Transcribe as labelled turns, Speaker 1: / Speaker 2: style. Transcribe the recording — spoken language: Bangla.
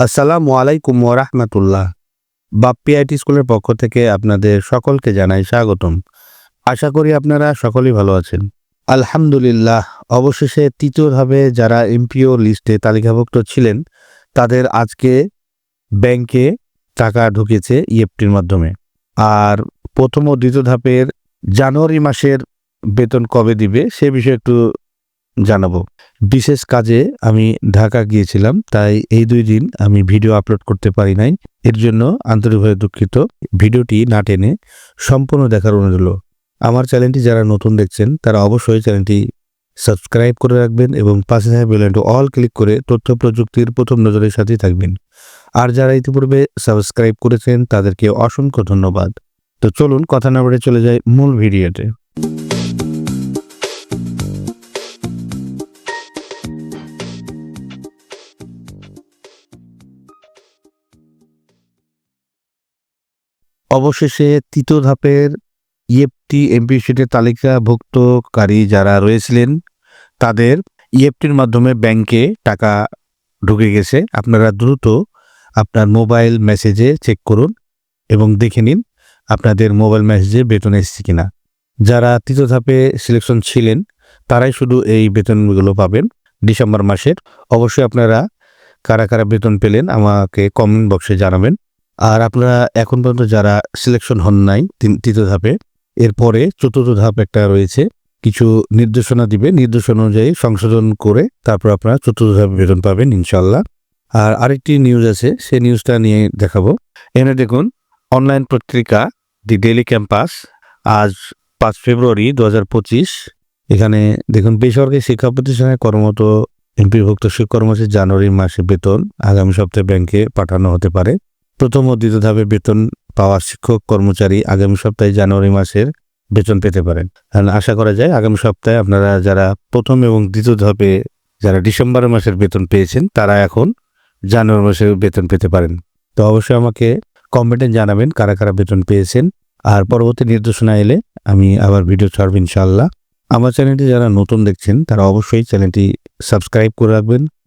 Speaker 1: আসসালামু আলাইকুম ওরহমতুল্লাহ বাপ্পি আইটি স্কুলের পক্ষ থেকে আপনাদের সকলকে জানাই স্বাগতম। আশা করি আপনারা সকলেই ভালো আছেন। আলহামদুলিল্লাহ, অবশেষে তৃতীয় ধাপে যারা এমপিও লিস্টে তালিকাভুক্ত ছিলেন, তাদের আজকে ব্যাংকে টাকা ঢুকেছে ইএফটির মাধ্যমে। আর প্রথম ও দ্বিতীয় ধাপের জানুয়ারি মাসের বেতন কবে দিবে সে বিষয়ে একটু জানাব। বিশেষ কাজে আমি ঢাকা গিয়েছিলাম, তাই এই দুই দিন আমি ভিডিও আপলোড করতে পারি নাই। এর জন্য আন্তরিকভাবে দুঃখিত। ভিডিওটি না টেনে সম্পূর্ণ দেখার অনুরোধ। আমার চ্যানেলটি যারা নতুন দেখছেন, তারা অবশ্যই চ্যানেলটি সাবস্ক্রাইব করে রাখবেন এবং পাশে থাকা বেলাইনটি অল ক্লিক করে তথ্য প্রযুক্তির প্রথম নজরের সাথেই থাকবেন। আর যারা ইতিপূর্বে সাবস্ক্রাইব করেছেন, তাদেরকে অসংখ্য ধন্যবাদ। তো চলুন কথা না বলে চলে যাই মূল ভিডিওতে। অবশেষে তৃতীয় ধাপের ইএফটি এমপি শিটের তালিকাভুক্তকারী যারা রয়েছিলেন, তাদের ইএফটির মাধ্যমে ব্যাংকে টাকা ঢুকে গেছে। আপনারা দ্রুত আপনার মোবাইল মেসেজে চেক করুন এবং দেখে নিন আপনাদের মোবাইল মেসেজে বেতন এসেছে কিনা। যারা তৃতীয় ধাপে সিলেকশন ছিলেন, তারাই শুধু এই বেতনগুলো পাবেন ডিসেম্বর মাসের। অবশ্যই আপনারা কারা কারা বেতন পেলেন আমাকে কমেন্ট বক্সে জানাবেন। আর আপনারা এখন পর্যন্ত যারা সিলেকশন হন নাই তৃতীয় ধাপে, এরপরে চতুর্থ ধাপ একটা রয়েছে। কিছু নির্দেশনা দিবে, নির্দেশনা অনুযায়ী সংশোধন করে তারপর আপনারা চতুর্থ ধাপে বেতন পাবেন ইনশাল্লাহ আর আরেকটি নিউজ আছে সেই নিউজটা নিয়ে দেখাবো। এখানে দেখুন অনলাইন পত্রিকা দি ডেলি ক্যাম্পাস আজ পাঁচ ফেব্রুয়ারি দু হাজার পঁচিশ। এখানে দেখুন, বেসরকারি শিক্ষা প্রতিষ্ঠানে কর্মরত এমপিভুক্ত শিক্ষক কর্মচারী জানুয়ারি মাসে বেতন আগামী সপ্তাহে ব্যাংকে পাঠানো হতে পারে। প্রথম ও দ্বিতীয় ধাপে বেতন পাওয়া শিক্ষক কর্মচারী আগামী সপ্তাহে জানুয়ারি মাসের বেতন পেতে পারেন। আর আশা করা যায় আগামী সপ্তাহে আপনারা যারা প্রথম এবং দ্বিতীয় ধাপে যারা ডিসেম্বর মাসের বেতন পেয়েছেন, তারা এখন জানুয়ারি মাসের বেতন পেতে পারেন। তো অবশ্যই আমাকে কমেন্টে জানাবেন কারা কারা বেতন পেয়েছেন। আর পরবর্তী নির্দেশনা এলে আমি আবার ভিডিও ছাড়ব ইনশাল্লাহ আমার চ্যানেলটি যারা নতুন দেখছেন, তারা অবশ্যই চ্যানেলটি সাবস্ক্রাইব করে রাখবেন।